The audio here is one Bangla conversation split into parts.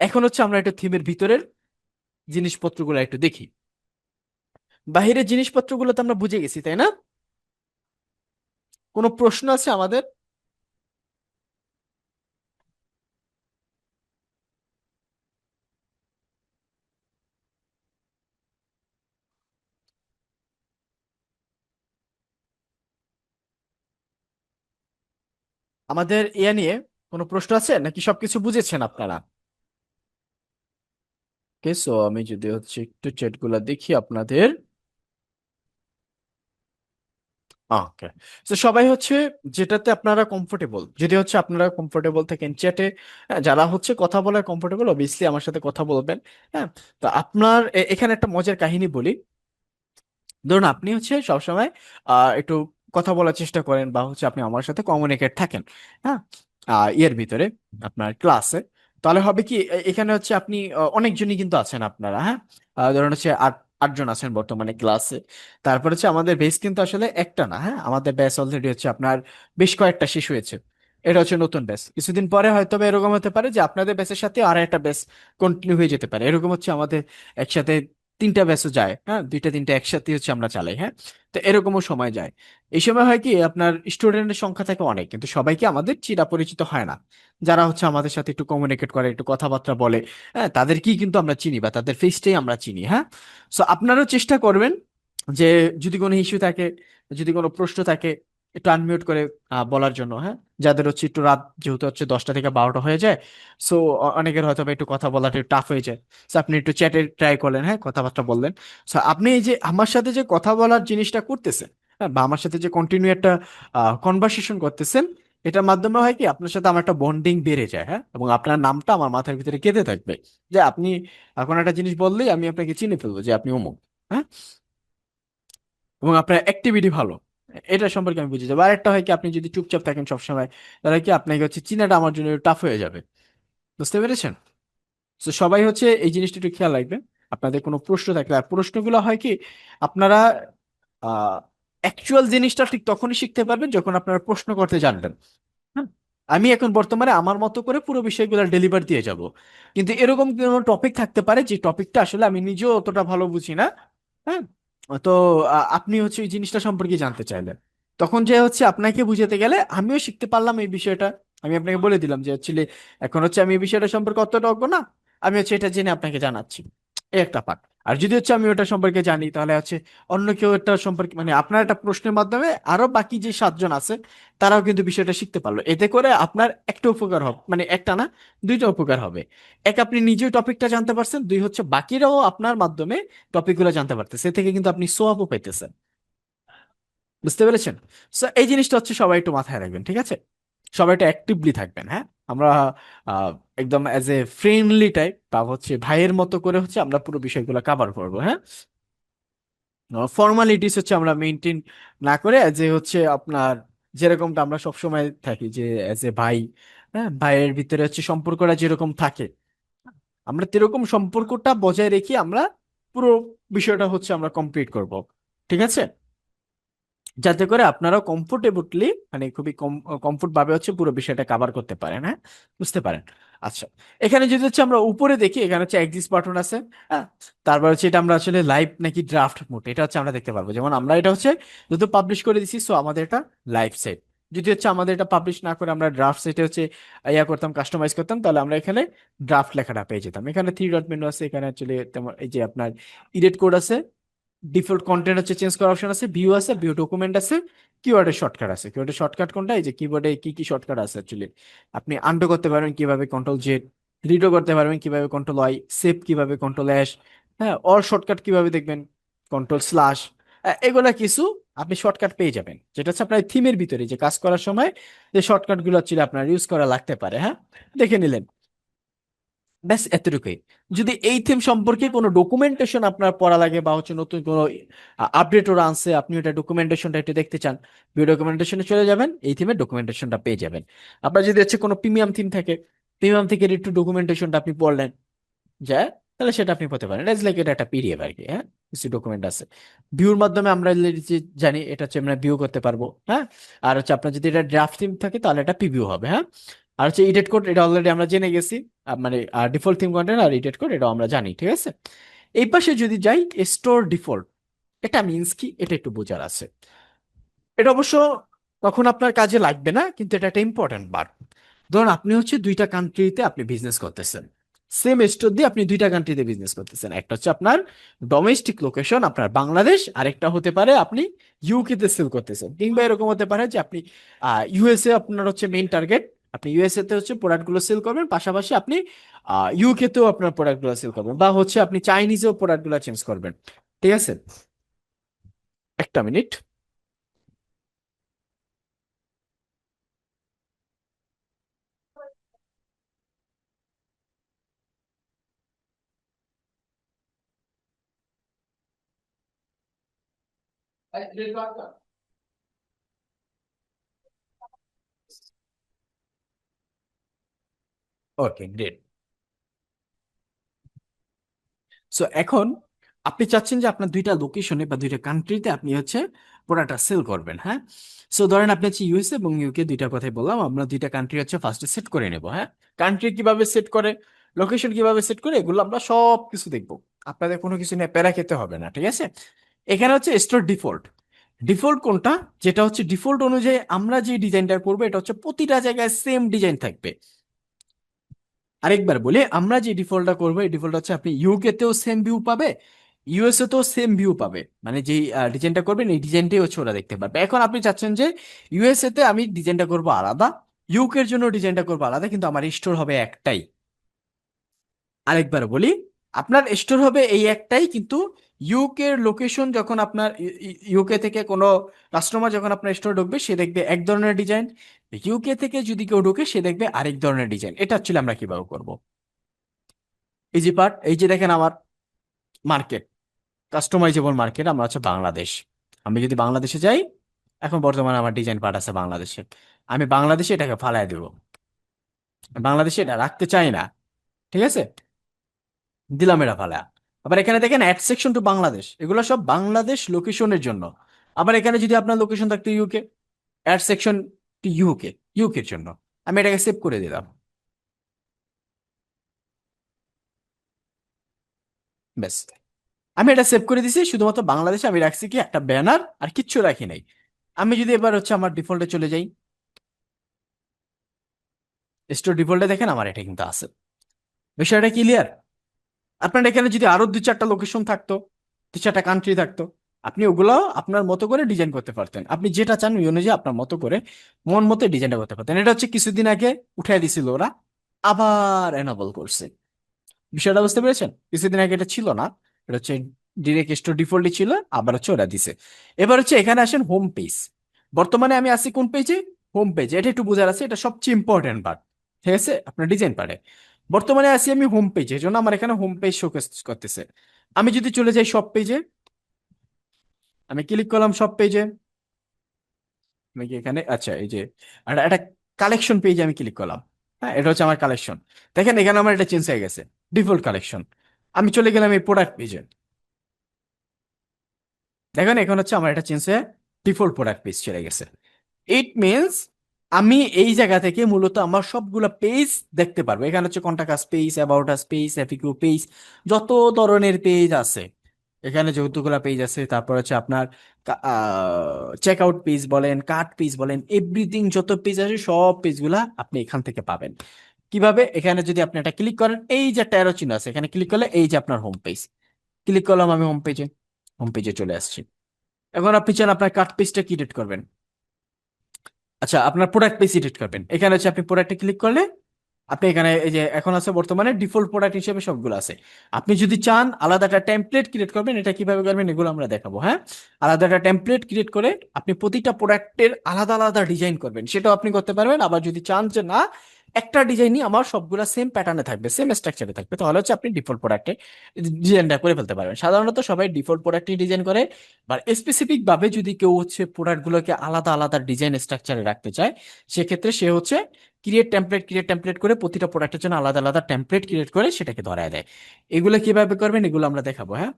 এখন হচ্ছে আমরা একটু থিমের ভিতরের জিনিসপত্রগুলো একটু দেখি। বাহিরের জিনিসপত্রগুলো তো আমরা বুঝে গেছি, তাই না? কোনো প্রশ্ন আছে আমাদের? আমাদের ইয়া নিয়ে কোনো প্রশ্ন আছে? নাকি সবকিছু বুঝেছেন আপনারা? ওকে সো আমি যদি হচ্ছে একটু চ্যাটগুলা দেখি আপনাদের। ওকে তো সবাই হচ্ছে যেটাতে আপনারা কমফোর্টেবল যদি হচ্ছে আপনারা কমফোর্টেবল থাকেন চ্যাটে যারা হচ্ছে কথা বলার কমফোর্টেবল অবভিয়াসলি আমার সাথে কথা বলবেন হ্যাঁ। তো আপনার এখানে একটা মজার কাহিনী বলি। ধরুন আপনি হচ্ছে সবসময় আহ একটু কথা বলার চেষ্টা করেন বা হচ্ছে আপনি আমার সাথে কমিউনিকেট থাকেন হ্যাঁ ইয়ের ভিতরে, আপনার ক্লাসে তাহলে হবে কি এখানে হচ্ছে আপনি অনেকজনই কিন্তু আছেন আপনারা হ্যাঁ? ধরেন হচ্ছে আট, আটজন আছেন বর্তমানে ক্লাসে। তারপর হচ্ছে আমাদের বেস কিন্তু আসলে একটা না হ্যাঁ? আমাদের ব্যাচ অলরেডি হচ্ছে আপনার বেশ কয়েকটা শেষ হয়েছে। এটা হচ্ছে নতুন ব্যাচ কিছুদিন পরে হয়তো এরকম হতে পারে যে আপনাদের ব্যাচের সাথে আর একটা ব্যাচ কন্টিনিউ হয়ে যেতে পারে। এরকম হচ্ছে আমাদের একসাথে তিনটা ব্যাচও যায় হ্যাঁ? দুইটা, তিনটা একসাথে হচ্ছে আমরা চালাই হ্যাঁ? তো এরকমও সময় যায়। এই সময় হয় কি, আপনার স্টুডেন্টের সংখ্যা থাকে অনেক, কিন্তু সবাইকে আমাদের চিরা পরিচিত হয় না। যারা হচ্ছে আমাদের সাথে একটু কমিউনিকেট করে, একটু কথাবার্তা বলে হ্যাঁ? তাদেরকেই কিন্তু আমরা চিনি বা তাদের ফেসটাই আমরা চিনি হ্যাঁ? সো আপনারাও চেষ্টা করবেন যে যদি কোনো ইস্যু থাকে, যদি কোনো প্রশ্ন থাকে একটু আনমিউট করে বলার জন্য হ্যাঁ? যাদের হচ্ছে একটু রাত যেহেতু হচ্ছে দশটা থেকে বারোটা হয়ে যায় সো অনেকের হয়তো একটু কথা বলাটা একটু টাফ হয়ে যায়। সো আপনি একটু চ্যাটে ট্রাই করলেন হ্যাঁ? কথাবার্তা বললেন। সো আপনি এই যে আমার সাথে যে কথা বলার জিনিসটা করতেছেন হ্যাঁ? বা আমার সাথে যে কন্টিনিউ একটা কনভারসেশন করতেছেন, এটার মাধ্যমে হয় কি, আপনার সাথে আমার একটা বন্ডিং বেড়ে যায় হ্যাঁ? এবং আপনার নামটা আমার মাথার ভিতরে গেঁথে থাকবে যে আপনি, এখন একটা জিনিস বললেই আমি আপনাকে চিনে ফেলব যে আপনি অমুক হ্যাঁ? এবং আপনার অ্যাক্টিভিটি ভালো। এটা সম্পর্কে আমি বুঝে যাব আর একটা হয় কি, আপনি যদি চুপচাপ থাকেন সবসময়, তাহলে কি আপনাকে হচ্ছে চিনাটা আমার জন্য টাফ হয়ে যাবে। বুঝতে পেরেছেন? তো সবাই হচ্ছে এই জিনিসটা একটু খেয়াল রাখবেন। আপনাদের কোনো প্রশ্ন থাকলে, আর প্রশ্নগুলো হয় কি, আপনারা অ্যাকচুয়াল জিনিসটা ঠিক তখনই শিখতে পারবেন যখন আপনারা প্রশ্ন করতে জানবেন। হ্যাঁ? আমি এখন বর্তমানে আমার মতো করে পুরো বিষয়গুলো ডেলিভার দিয়ে যাব। কিন্তু এরকম কোনো টপিক থাকতে পারে, যে টপিকটা আসলে আমি নিজেও অতটা ভালো বুঝি না। হ্যাঁ? তো আপনি হচ্ছে ওই জিনিসটা সম্পর্কে জানতে চাইলেন। তখন যে হচ্ছে আপনাকে বুঝাতে গেলে আমিও শিখতে পারলাম এই বিষয়টা। আমি আপনাকে বলে দিলাম যে অ্যাকচুয়ালি এখন হচ্ছে আমি এই বিষয়টা সম্পর্কে অতটা অজ্ঞ না। আমি হচ্ছে এটা জেনে আপনাকে জানাচ্ছি। এই একটা পার্ট। আর যদি হচ্ছে আমি ওটা সম্পর্কে জানি, তাহলে হচ্ছে অন্য কেউ এটা সম্পর্কে মানে আপনার একটা প্রশ্নের মাধ্যমে আরও বাকি যে সাতজন আছে, তারাও কিন্তু বিষয়টা শিখতে পারল। এতে করে আপনার একটা উপকার হবে মানে একটা না, দুইটা উপকার হবে। এক, আপনি নিজেও টপিকটা জানতে পারছেন। দুই, হচ্ছে বাকিরাও আপনার মাধ্যমে টপিকগুলো জানতে পারতেছে। এ থেকে কিন্তু আপনি সোয়াবও পাইতেছেন। বুঝতে পেরেছেন? সো এই জিনিসটা হচ্ছে সবাই একটু মাথায় রাখবেন, ঠিক আছে? সবাই একটু অ্যাক্টিভলি থাকবেন হ্যাঁ? আমরা একদম অ্যাজ এ ফ্রেন্ডলি টাইপ বা হচ্ছে ভাইয়ের মতো করে হচ্ছে আমরা পুরো বিষয়গুলো কভার করব হ্যাঁ? ফর্মালিটিস হচ্ছে আমরা মেনটেন না করে যে হচ্ছে আপনার যেরকমটা আমরা সবসময় থাকি যে অ্যাজ এ ভাই হ্যাঁ? ভাইয়ের ভিতরে হচ্ছে সম্পর্কটা যেরকম থাকে, আমরা তেরকম সম্পর্কটা বজায় রেখে আমরা পুরো বিষয়টা হচ্ছে আমরা কমপ্লিট করব, ঠিক আছে? যাতে করে আপনারা কমফোর্টেবলি মানে খুবই কম কমফোর্ট ভাবে হচ্ছে পুরো বিষয়টা কভার করতে পারেন হ্যাঁ? বুঝতে পারেন? আচ্ছা এখানে যদি হচ্ছে আমরা উপরে দেখি, এখানে হচ্ছে এক্সিস্ট বাটন আছে হ্যাঁ? তারপর হচ্ছে এটা আমরা আসলে লাইভ নাকি ড্রাফট মোড এটা হচ্ছে আমরা দেখতে পারব। যেমন আমরা এটা হচ্ছে যেহেতু পাবলিশ করে দিছি সো আমাদের এটা লাইভ সেট যদি হচ্ছে আমাদের এটা পাবলিশ না করে আমরা ড্রাফট সেটে হচ্ছে ইয়া করতাম কাস্টমাইজ করতাম, তাহলে আমরা এখানে ড্রাফট লেখাটা পেয়ে যেতাম। এখানে থ্রি ডট মেনু আছে, এখানে অ্যাকচুয়ালি এই যে আপনার ইডিট কোড আছে ডিফল্ট কন্টেন্ট হচ্ছে চেঞ্জ করার অপশন আছে ভিউ আছে ভিউ ডকুমেন্ট আছে কিওয়ার্ডের শর্টকাট আছে। কিওয়ার্ডের শর্টকাট কোনটা? এই যে কিবোর্ডে কি কি শর্টকাট আছে অ্যাকচুয়ালি আপনি আন্ডো করতে পারবেন কীভাবে কন্ট্রোল জেড রিডও করতে পারবেন কীভাবে কন্ট্রোল ওয়াই সেভ কীভাবে কন্ট্রোল অ্যাশ হ্যাঁ অর শর্টকাট কীভাবে দেখবেন? কন্ট্রোল স্ল্যাশ এগুলা কিছু আপনি শর্টকাট পেয়ে যাবেন। যেটা হচ্ছে আপনার থিমের ভিতরে যে কাজ করার সময় যে শর্টকাটগুলো ছিল আপনার ইউজ করা লাগতে পারে হ্যাঁ? দেখে নিলেন। ব্যাস, এতটুকুই। যদি এই থিম সম্পর্কে কোনো ডকুমেন্টেশন আপনার পড়া লাগে বা হচ্ছে নতুন কোনো আপডেট ওরা আনছে, আপনি ওটা ডকুমেন্টেশনটা একটু দেখতে চান ভিডিও ডকুমেন্টেশনে চলে যাবেন, এই থিমের ডকুমেন্টেশনটা পেয়ে যাবেন। আপনার যদি হচ্ছে কোনো প্রিমিয়াম থিম থাকে প্রিমিয়াম থেকে একটু ডকুমেন্টেশনটা আপনি পড়লেন, যা, তাহলে সেটা আপনি পেতে পারেন। ইটস লাইক এটা একটা পিডিএফ আর কি হ্যাঁ? কিছু ডকুমেন্ট আছে। ভিউর মাধ্যমে আমরা জানি, এটা হচ্ছে আমরা ভিউ করতে পারব হ্যাঁ? আর হচ্ছে আপনার যদি এটা ড্রাফট থিম থাকে, তাহলে এটা প্রিভিউ হবে হ্যাঁ? আর হচ্ছে ইডেট কোড এটা অলরেডি আমরা জেনে গেছি। মানে ডিফল্ট থিম কন্টেন্ট আর ইডেট কোড এটা আমরা জানি, ঠিক আছে? এই পাশে যদি যাই স্টোর ডিফল্ট এটা মিনস কি? এটা একটু বোঝার আছে। এটা অবশ্য তখন আপনার কাজে লাগবে না, কিন্তু এটা একটা ইম্পর্টেন্ট বার। ধরুন, আপনি হচ্ছে দুইটা কান্ট্রিতে আপনি বিজনেস করতেছেন। সেম স্টোর দিয়ে আপনি দুইটা কান্ট্রিতে বিজনেস করতেছেন। একটা হচ্ছে আপনার ডোমেস্টিক লোকেশন আপনার বাংলাদেশ আরেকটা হতে পারে আপনি ইউকে তে সেল করতেছেন। কিংবা এরকম হতে পারে যে আপনি ইউএসএ আপনার হচ্ছে মেইন টার্গেট আপনি ইউএসএ তে হচ্ছে প্রোডাক্টগুলো সেল করবেন, পাশাপাশি আপনি ইউকে তেও আপনার প্রোডাক্টগুলো সেল করবেন বা হচ্ছে আপনি চাইনিজেও প্রোডাক্টগুলো চেঞ্জ করবেন। ঠিক আছে? একটা মিনিট ওকে গ্রেট সো এখন আপনি চাচ্ছেন যে আপনার দুইটা লোকেশনে বা দুইটা কান্ট্রিতে আপনি হচ্ছে প্রোডাক্টটা সেল করবেন হ্যাঁ? সো ধরেন আপনি হচ্ছে ইউএসএ এবং ইউকে দুইটা কথাই বললাম, আমরা দুইটা কান্ট্রি হচ্ছে ফার্স্টে সেট করে নেব হ্যাঁ? কান্ট্রি কীভাবে সেট করে লোকেশন কীভাবে সেট করে, এগুলো আমরা সব কিছু দেখব। আপনাদের কোনো কিছু নিয়ে প্যারা খেতে হবে না, ঠিক আছে? এখানে হচ্ছে স্টোর ডিফল্ট ডিফল্ট কোনটা? যেটা হচ্ছে ডিফল্ট অনুযায়ী আমরা যে ডিজাইনটা করব, এটা হচ্ছে প্রতিটা জায়গায় সেম ডিজাইন থাকবে। আরেকবার বলি, আমরা যে ডিফল্টটা করব, এই ডিফল্ট হচ্ছে আপনি ইউকে তেও সেম ভিউ পাবে ইউএসএ তেও সেম ভিউ পাবে। মানে যেই ডিজাইনটা করবেন, এই ডিজাইনটাই হচ্ছে ওরা দেখতে পারবে। এখন আপনি চাচ্ছেন যে ইউএসএ তে আমি ডিজাইনটা করব আলাদা ইউকের জন্য ডিজাইনটা করব আলাদা, কিন্তু আমার স্টোর হবে একটাই। আরেকবার বলি, আপনার স্টোর হবে এই একটাই, কিন্তু ইউকের লোকেশন যখন আপনার ইউকে থেকে কোনো কাস্টমার যখন আপনার স্টোর ঢুকবে, সে দেখবে এক ধরনের ডিজাইন ইউকে থেকে যদি কেউ ঢুকে, সে দেখবে আরেক ধরনের ডিজাইন এটা হচ্ছে আমরা কীভাবে করব? এই যে পার্ট এই যে দেখেন আমার মার্কেট কাস্টমাইজেবল মার্কেট আমরা হচ্ছে বাংলাদেশ। আমি যদি বাংলাদেশে যাই, এখন বর্তমানে আমার ডিজাইন পার্ট আছে বাংলাদেশে। আমি বাংলাদেশে এটাকে ফালাই দেব। বাংলাদেশে এটা রাখতে চাই না। ঠিক আছে? দিলাম এটা ফালা। আবার এখানে দেখেন অ্যাড সেকশন টু বাংলাদেশ। এগুলো সব বাংলাদেশ লোকেশনের জন্য। আবার এখানে যদি আপনার লোকেশন থাকতো ইউকে অ্যাড সেকশন ইউকে ইউকের জন্য। আমি এটাকে সেভ করে দিলাম। ব্যাস। আমি এটা সেভ করে দিছি, শুধুমাত্র বাংলাদেশে আমি রাখছি কি একটা ব্যানার আর কিচ্ছু রাখি নাই। আমি যদি এবার হচ্ছে আমার ডিফল্টে চলে যাই। স্টোর ডিফল্টে দেখেন আমার এটা কিন্তু আছে। বিষয়টা ক্লিয়ার আপনার এখানে যদি আরও দু চারটা লোকেশন থাকতো দু চারটা কান্ট্রি থাকতো আপনি ওগুলো আপনার মতো করে ডিজাইন করতে পারতেন। আপনি যেটা চান ওই অনুযায়ী আপনার মতো করে মন মতো ডিজাইনটা করতে পারতেন। এটা হচ্ছে কিছুদিন আগে উঠাই দিছিল ওরা, আবার এনাবল করছে। বিষয়টা বুঝতে পেরেছেন? কিছুদিন আগে এটা ছিল না, এটা হচ্ছে ডিরেক্ট স্টোর ডিফল্টই ছিল, আবার হচ্ছে ওরা দিছে। এবার হচ্ছে এখানে আসেন হোম পেজ বর্তমানে আমি আছি কোন পেজে হোম পেজ এটা একটু বোঝার আছে, এটা সবচেয়ে ইম্পর্টেন্ট পার্ট ঠিক আছে? আপনার ডিজাইন পারে বর্তমানে আছি আমি হোম পেজে এই জন্য আমার এখানে হোম পেজ শোকেস করতেছে। আমি যদি চলে যাই সব পেজে আমি ক্লিক করলাম সব পেজে আমি কি এখানে? আচ্ছা এই যে একটা কালেকশন পেজে আমি ক্লিক করলাম। হ্যাঁ এটা হচ্ছে আমার কালেকশন দেখেন, এখানে আমার এটা চেঞ্জ হয়ে গেছে। ডিফল্ট কালেকশন আমি চলে গেলাম এই প্রোডাক্ট পেজে দেখেন, এখন হচ্ছে আমার এটা চেঞ্জ হয়ে ডিফল্ট প্রোডাক্ট পেজ চলে গেছে। ইট মিনস আমি এই জায়গা থেকে মূলত আমার সবগুলো পেজ দেখতে পারব। এখানে হচ্ছে contact page about us page FAQ page যত ধরনের পেজ আছে। এখানে যতগুলো পেজ আছে, তারপর হচ্ছে আপনার চেক আউট পেজ বলেন কার্ট পেজ বলেন এভরিথিং যত পেজ আছে সব পেজগুলা আপনি এখান থেকে পাবেন। কীভাবে? এখানে যদি আপনি এটা ক্লিক করেন, এই যে ট্যারো চিহ্ন আছে, এখানে ক্লিক করলে এই যে আপনার হোম পেজ ক্লিক করলাম আমি হোম পেজে হোম পেজে চলে আসছি। এখন আপনি চান আপনার কার্ট পেজটা কি করবেন? আচ্ছা আপনার প্রোডাক্ট পেজ এডিট করবেন। এখানে হচ্ছে আপনি প্রোডাক্টে ক্লিক করলে আপনি এখানে এই যে এখন আছে বর্তমানে ডিফল্ট প্রোডাক্ট হিসেবে সবগুলো আছে। আপনি যদি চান আলাদা একটা টেমপ্লেট ক্রিয়েট করবেন, এটা কীভাবে করবেন এগুলো আমরা দেখাবো হ্যাঁ? আলাদা একটা টেমপ্লেট ক্রিয়েট করে আপনি প্রতিটা প্রোডাক্টের আলাদা আলাদা ডিজাইন করবেন, সেটাও আপনি করতে পারবেন। আবার যদি চান যে না একটা ডিজাইনই আমার সবগুলা সেম প্যাটার্নে থাকবে সেম স্ট্রাকচারে থাকবে। তাহলে হচ্ছে আপনি ডিফল্ট প্রোডাক্টে ডিজাইনটা করে ফেলতে পারবেন। সাধারণত সবাই ডিফল্ট প্রোডাক্টই ডিজাইন করে বা স্পেসিফিক ভাবে যদি কেউ হচ্ছে প্রোডাক্টগুলোকে আলাদা আলাদা ডিজাইন স্ট্রাকচারে রাখতে চায়, সেক্ষেত্রে সে হচ্ছে ক্রিয়েট টেমপ্লেট ক্রিয়েট টেমপ্লেট করে প্রতিটা প্রোডাক্টের জন্য আলাদা আলাদা টেমপ্লেট ক্রিয়েট করে সেটাকে ধরায় দেয়। এগুলো কীভাবে করবেন এগুলো আমরা দেখাবো হ্যাঁ?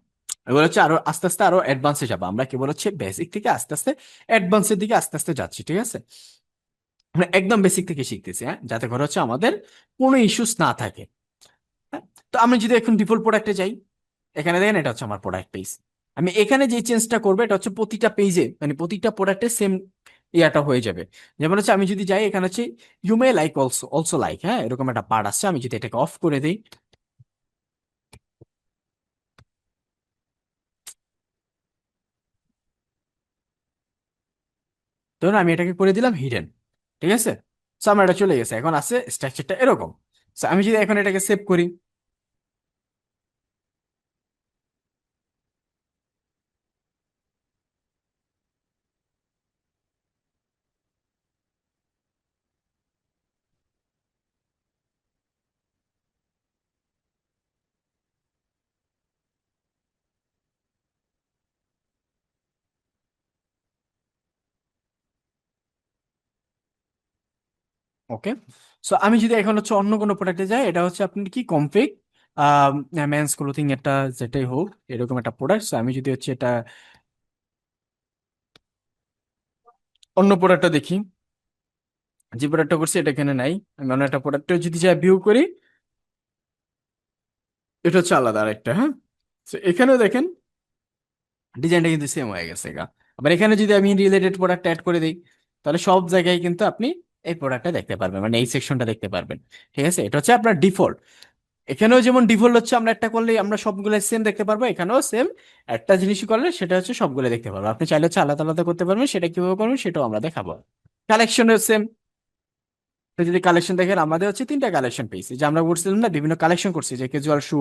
এগুলো হচ্ছে আরও আস্তে আস্তে আরও অ্যাডভান্সে যাব। আমরা কেবল হচ্ছে বেসিক থেকে আস্তে আস্তে অ্যাডভান্সের দিকে আস্তে আস্তে যাচ্ছি, ঠিক আছে? আমরা একদম বেসিক থেকে শিখতেছি হ্যাঁ? যাতে করে হচ্ছে আমাদের কোনো ইস্যুস না থাকে। হ্যাঁ? তো আমি যদি এখন ডিফল্ট প্রোডাক্টে যাই, এখানে দেখেন এটা হচ্ছে আমার প্রোডাক্ট পেজ আমি এখানে যে চেঞ্জটা করব, এটা হচ্ছে প্রতিটা পেজে মানে প্রতিটা প্রোডাক্টে সেম ইয়াটা হয়ে যাবে। যেমন হচ্ছে আমি যদি যাই, এখানে হচ্ছে you may like also also like হ্যাঁ? এরকম একটা পার্ট আসছে, আমি যদি এটাকে অফ করে দিই। ধরুন আমি এটাকে করে দিলাম হিডেন ঠিক আছে? সো আমার এটা চলে গেছে। এখন আছে স্ট্রাকচারটা এরকম। সো আমি যদি এখন এটাকে সেভ করি ওকে সো আমি যদি এখন হচ্ছে অন্য কোনো প্রোডাক্টে যাই, এটা হচ্ছে আপনার কি কমফিগ মেন্স ক্লোথিং একটা যেটাই হোক, এরকম একটা প্রোডাক্ট আমি যদি হচ্ছে এটা অন্য প্রোডাক্টটা দেখি, যে প্রোডাক্টটা করছি এটা এখানে নাই। আমি অন্য একটা প্রোডাক্টে যদি যাই ভিউ করি, এটা হচ্ছে আলাদা আরেকটা হ্যাঁ? তো এখানেও দেখেন ডিজাইনটা কিন্তু সেম হয়ে গেছে গা। আবার এখানে যদি আমি রিলেটেড প্রোডাক্ট অ্যাড করে দিই, তাহলে সব জায়গায় কিন্তু আপনি এই প্রোডাক্টটা দেখতে পারবেন মানে এই সেকশনটা দেখতে পারবেন, ঠিক আছে? এটা হচ্ছে আপনার ডিফল্ট এখানেও যেমন ডিফল্ট হচ্ছে, আমরা একটা করলে আমরা সবগুলো সেম দেখতে পারব, এখানেও সেম একটা জিনিস করলে সেটা হচ্ছে সবগুলো দেখতে পারব। আপনি চাইলে হচ্ছে আলাদা আলাদা করতে পারবেন, সেটা কীভাবে করবেন সেটাও আমরা দেখাবো। কালেকশনের সেম যদি কালেকশন দেখেন, আমাদের হচ্ছে তিনটা কালেকশন পেয়েছি যে আমরা করছিলাম না, বিভিন্ন কালেকশন করছি, যে ক্যাজুয়াল শু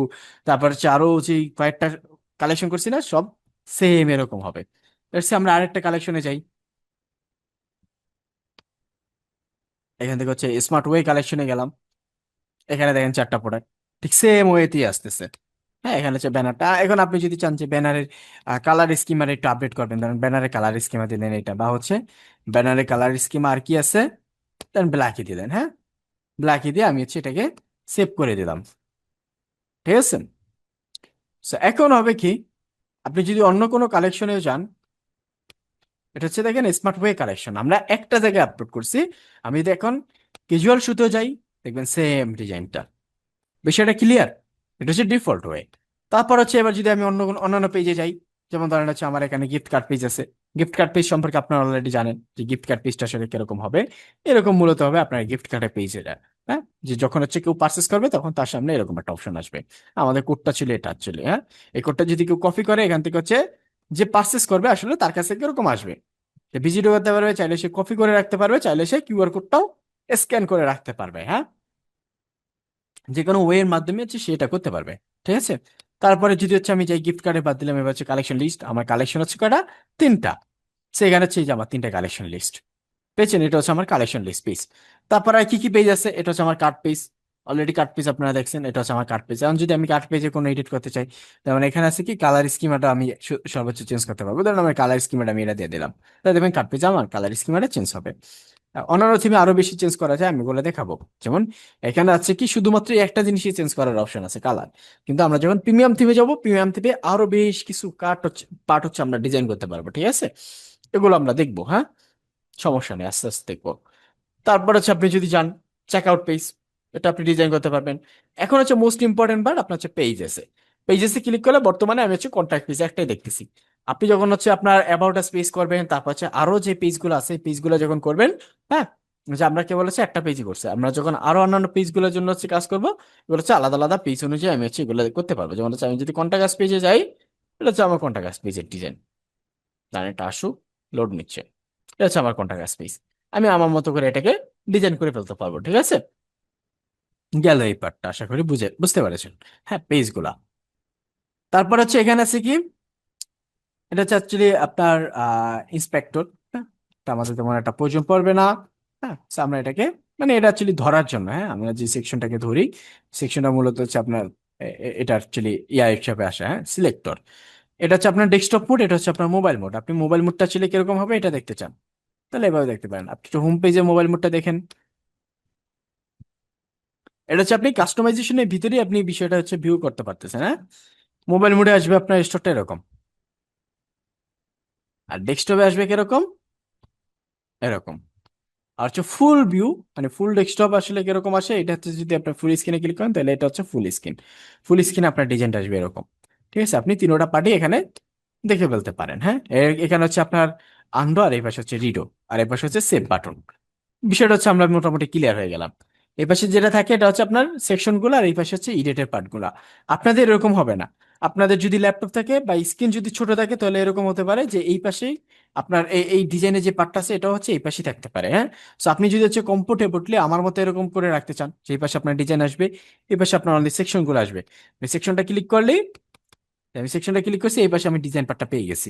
তারপর হচ্ছে আরও যে কয়েকটা কালেকশন করছি না, সব সেম এরকম হবে। আমরা আরেকটা কালেকশনে যাই। এখান থেকে হচ্ছে স্মার্ট ওয়ে কালেকশনে গেলাম। এখানে দেখেন চারটা প্রোডাক্ট ঠিক সেম ওয়েতেই আসতেছে। হ্যাঁ এখানে হচ্ছে ব্যানারটা এখন আপনি যদি চান যে ব্যানারের কালার স্কিমার একটু আপডেট করবেন, ধরেন ব্যানারের কালার স্কিমা দিলেন এটা, বা হচ্ছে ব্যানারের কালার স্কিমা আর কি আছে দেন ব্ল্যাকই দিলেন হ্যাঁ? ব্ল্যাকই দিয়ে আমি হচ্ছে এটাকে সেভ করে দিলাম। ঠিক আছে? এখন হবে কি, আপনি যদি অন্য কোনো কালেকশনেও যান এটা হচ্ছে দেখেন স্মার্ট ওয়ে কালেকশন আমরা একটা জায়গায় আপলোড করছি। আমি যদি এখন ক্যাজুয়াল শুতেও যাই, দেখবেন সেম ডিজাইনটা বিষয়টা ক্লিয়ার এটা হচ্ছে ডিফল্ট ওয়ে তারপর হচ্ছে এবার যদি আমি অন্য অন্যান্য পেজে যাই, যেমন ধরেন হচ্ছে আমার এখানে গিফট কার্ড পেজ আছে। গিফট কার্ড পেজ সম্পর্কে আপনারা অলরেডি জানেন যে গিফট কার্ড পেজটা আসলে কীরকম হবে। এরকম মূলত হবে আপনার গিফট কার্ডের পেজ এটা হ্যাঁ? যে যখন হচ্ছে কেউ পারচেস করবে, তখন তার সামনে এরকম একটা অপশন আসবে। আমাদের কোডটা ছিল, এটা অ্যাকচুয়ালি হ্যাঁ? এই কোডটা যদি কেউ কপি করে, এখান থেকে হচ্ছে যে পারচেস করবে আসলে তার কাছে কীরকম আসবে? ভিজিটও করতে পারবে, চাইলে সে কপি করে রাখতে পারবে, চাইলে সে কিউআর কোডটাও স্ক্যান করে রাখতে পারবে হ্যাঁ? যে কোনো ওয়ের মাধ্যমে হচ্ছে সেটা করতে পারবে, ঠিক আছে? তারপরে যদি হচ্ছে আমি যাই গিফট কার্ডে বাদ দিলাম, এবার হচ্ছে কালেকশন লিস্ট আমার কালেকশন হচ্ছে কটা তিনটা। সেখানে হচ্ছে যে আমার তিনটা কালেকশন লিস্ট পেয়েছেন? এটা হচ্ছে আমার কালেকশন লিস্ট পেজ তারপরে কি কি পেজ আছে? এটা হচ্ছে আমার card page already card page আপনারা দেখছেন, এটা হচ্ছে আমার কার্ড পেজ এখন যদি আমি কার্ড পেজে কোনো এডিট করতে চাই, যেমন এখানে আছে কি কালার স্কিমাটা আমি সর্বোচ্চ চেঞ্জ করতে পারব। ধরুন আমার কালার স্কিমাটা আমি এটা দিয়ে দিলাম। তাহলে দেখবেন কার্ড পেজে আমার কালার স্কিমাটা চেঞ্জ হবে। অন্যান্য থিমে আরও বেশি চেঞ্জ করা যায়, আমি বলে দেখাবো। যেমন এখানে আছে কি, শুধুমাত্র একটা জিনিসই চেঞ্জ করার অপশন আছে কালার কিন্তু আমরা যখন প্রিমিয়াম থিমে যাব প্রিমিয়াম থিমে আরও বেশ কিছু কার্ড হচ্ছে পার্ট হচ্ছে আমরা ডিজাইন করতে পারব, ঠিক আছে? এগুলো আমরা দেখব হ্যাঁ? সমস্যা নেই, আস্তে আস্তে দেখব। তারপর হচ্ছে আপনি যদি যান চেক আউট পেজ এটা আপনি ডিজাইন করতে পারবেন। এখন হচ্ছে মোস্ট ইম্পর্টেন্ট পার্ট আপনার হচ্ছে পেজেসে পেজেসে ক্লিক করলে বর্তমানে আমি হচ্ছে কন্ট্যাক্ট পেজ একটাই দেখতেছি। আপনি যখন হচ্ছে আপনার অ্যাবাউট আস পেজ করবেন, তারপর হচ্ছে আরও যে পেজগুলো আছে পেজগুলো যখন করবেন হ্যাঁ? যে আমরা কেবল হচ্ছে একটা পেজই করছি। আমরা যখন আরও অন্যান্য পেজগুলোর জন্য হচ্ছে কাজ করব, এগুলো হচ্ছে আলাদা আলাদা পেজ অনুযায়ী আমি হচ্ছে এগুলো করতে পারব। যেমন হচ্ছে আমি যদি কন্ট্যাক্ট আস পেজে যাই, এটা হচ্ছে আমার কন্ট্যাক্ট আস পেজের ডিজাইন জানেন এটা আসুক লোড নিচ্ছে। এটা হচ্ছে আমার কন্ট্যাক্ট আস পেজ আমি আমার মতো করে এটাকে ডিজাইন করে ফেলতে পারব, ঠিক আছে? গেল এই পার্টটা আশা করি বুঝে, বুঝতে পেরেছেন। হ্যাঁ পেজগুলা। তারপর হচ্ছে এখানে আছে কি? এটা হচ্ছে অ্যাকচুয়ালি আপনার ইন্সপেক্টর হ্যাঁ? আমাদের তেমন একটা প্রয়োজন পড়বে না হ্যাঁ? আমরা এটাকে মানে এটা অ্যাকচুয়ালি ধরার জন্য হ্যাঁ? আমরা যে সেকশনটাকে ধরি সেকশনটা মূলত হচ্ছে আপনার এটা অ্যাকচুয়ালি ইয়া হিসাবে আসে হ্যাঁ? সিলেক্টর এটা হচ্ছে আপনার ডেস্কটপ মোড এটা হচ্ছে আপনার মোবাইল মোড আপনি মোবাইল মোডটা ছিল কীরকম হবে, এটা দেখতে চান। তাহলে এভাবে দেখতে পারেন। আপনি হোম পেজে মোবাইল মোডটা দেখেন। এটা হচ্ছে আপনি কাস্টমাইজেশনের ভিতরে আপনি বিষয়টা হচ্ছে ভিউ করতে পারতেছেন হ্যাঁ? মোবাইল মোডে আসবে, আপনার স্টোরটা এরকম। আর ডেস্কটপে আসবে কীরকম? এরকম। আর হচ্ছে ফুল ভিউ মানে ফুল ডেস্কটপ আসলে কীরকম আসে, এটা হচ্ছে যদি আপনার ফুল স্ক্রিনে ক্লিক করেন, তাহলে এটা হচ্ছে ফুল স্ক্রিন ফুল স্ক্রিনে আপনার ডিজাইনটা আসবে এরকম। ঠিক আছে? আপনি তিনোটা পার্টি এখানে দেখে ফেলতে পারেন হ্যাঁ? এখানে হচ্ছে আপনার আন্ডো আর এই পাশে হচ্ছে রিডো আর এই পাশে হচ্ছে সেভ বাটন বিষয়টা হচ্ছে আমরা মোটামুটি ক্লিয়ার হয়ে গেলাম। এই পাশে যেটা থাকে, এটা হচ্ছে আপনার সেকশনগুলো আর এই পাশে হচ্ছে ইডেটের পার্টগুলো আপনাদের এরকম হবে না। আপনাদের যদি ল্যাপটপ থাকে বা স্ক্রিন যদি ছোট থাকে, তাহলে এরকম হতে পারে যে এই পাশেই আপনার এই ডিজাইনের যে পার্টটা আছে এটা হচ্ছে এই পাশেই থাকতে পারে হ্যাঁ? সো আপনি যদি হচ্ছে কমফোর্টেবলি আমার মতো এরকম করে রাখতে চান, যে এই পাশে আপনার ডিজাইন আসবে, এই পাশে আপনার অনলি সেকশনগুলো আসবে। সেকশনটা ক্লিক করলেই, আমি সেকশনটা ক্লিক করছি, এই পাশে আমি ডিজাইন পার্টটা পেয়ে গেছি।